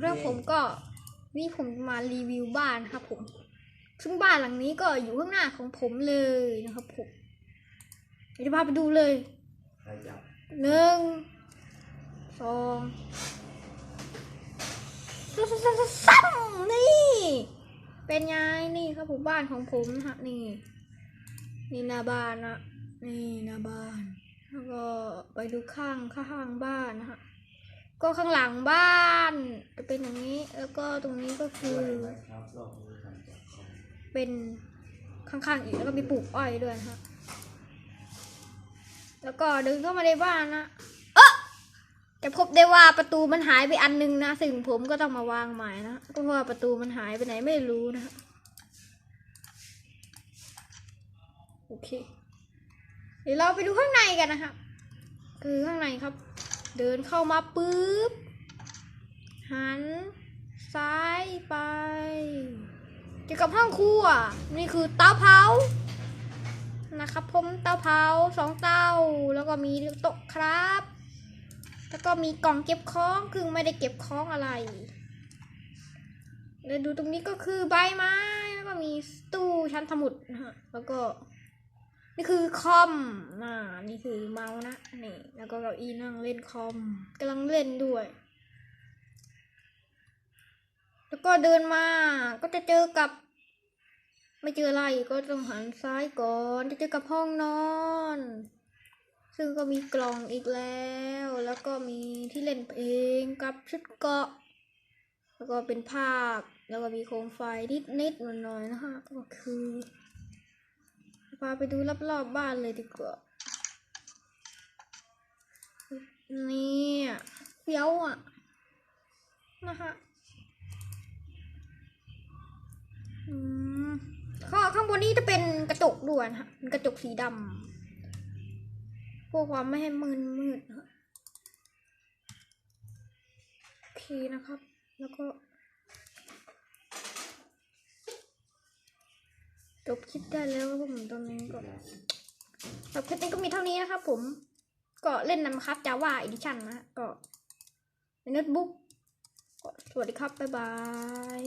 แล้วผมก็นี่ผมมารีวิวบ้านนะครับ ผม ซึ่งบ้านหลังนี้ก็อยู่ข้างหน้าของผมเลยนะครับผมเดี๋ยวจะพาไปดูเลยใครจับหนึ่งสองสามนี่ เป็นไงนี่ครับผมบ้านของผมนะฮะนี่ นี่หน้าบ้านนะนี่หน้าบ้าน แล้วก็ไปดูข้างข้างบ้านนะฮะ ก็ข้างหลังบ้านจะเป็นอย่างนี้ แล้วก็ตรงนี้ก็คือ เป็นข้างๆอีกแล้วก็มีปลูกอ้อยด้วยนะฮะแล้วก็เดินเข้ามาในบ้านนะเอะจะพบได้ว่าประตูมันหายไปอันนึงนะซึ่งผมก็ต้องมาวางใหม่นะก็เพราะประตูมันหายไปไหนไม่รู้นะฮะโอเคเดี๋ยวเราไปดูข้างในกันนะครับ คือข้างในครับ เดินเข้ามาปุ๊บ หัน ซ้ายไปเกี่ยวกับห้องครัว นี่คือเตาเผา นะครับผมเตาเผาสองเตาแล้วก็มีโต๊ะครับ แล้วก็มีกล่องเก็บของคือไม่ได้เก็บของอะไรแล้วดูตรงนี้ก็คือใบไม้ แล้วก็มีตู้ชั้นสมุดนะฮะ แล้วก็ นี่คือคอมอ่านี่คือเมาส์นะ นี่ แล้วก็เก้าอี้นั่งเล่นคอมกำลังเล่นด้วย แล้วก็เดินมา ก็จะเจอกับ ไม่เจออะไร ก็ต้องหันซ้ายก่อน จะเจอกับห้องนอน ซึ่งก็มีกล่องอีกแล้ว แล้วก็มีที่เล่นเพลงกับชุดเกาะ แล้วก็เป็นภาพ แล้วก็มีโคมไฟนิดๆหน่อยๆนะฮะก็คือ พาไปดูรอบๆบบ้านเลยดีกว่า นี่เฟี้ยวอะ นะฮะอืมข้อข้างบนนี้จะเป็นกระจกด่วนฮะเป็นกระจกสีดำเพื่อความไม่ให้มืนมืดนะฮะโอเคนะครับ แล้วก็ จบคลิปได้แล้วครับผมตอนนี้ก็สำหรับคลิปนี้ก็มีเท่านี้นะครับผม ก็เล่นนำครับจาว่าอีดิชั่นนะฮะก็ในโน้ตบุ๊กก็สวัสดีครับ บ๊ายบาย